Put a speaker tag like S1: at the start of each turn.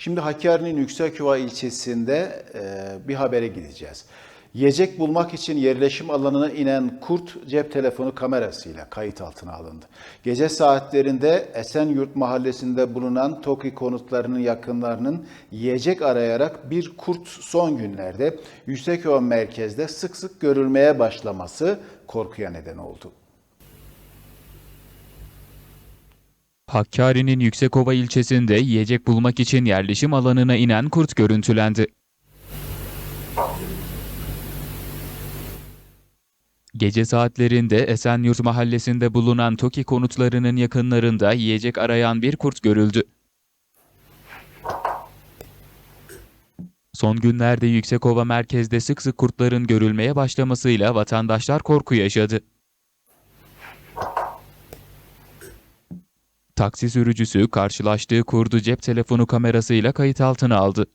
S1: Şimdi Hakkari'nin Yüksekova ilçesinde e, bir habere gideceğiz. Yiyecek bulmak için yerleşim alanına inen kurt cep telefonu kamerasıyla kayıt altına alındı. Gece saatlerinde Esenyurt mahallesinde bulunan TOKİ konutlarının yakınlarının yiyecek arayarak bir kurt son günlerde Yüksekova merkezde sık sık görülmeye başlaması korkuya neden oldu.
S2: Hakkari'nin Yüksekova ilçesinde yiyecek bulmak için yerleşim alanına inen kurt görüntülendi. Gece saatlerinde Esenyurt mahallesinde bulunan TOKİ konutlarının yakınlarında yiyecek arayan bir kurt görüldü. Son günlerde Yüksekova merkezde sık sık kurtların görülmeye başlamasıyla vatandaşlar korku yaşadı. Taksi sürücüsü karşılaştığı kurdu cep telefonu kamerasıyla kayıt altına aldı.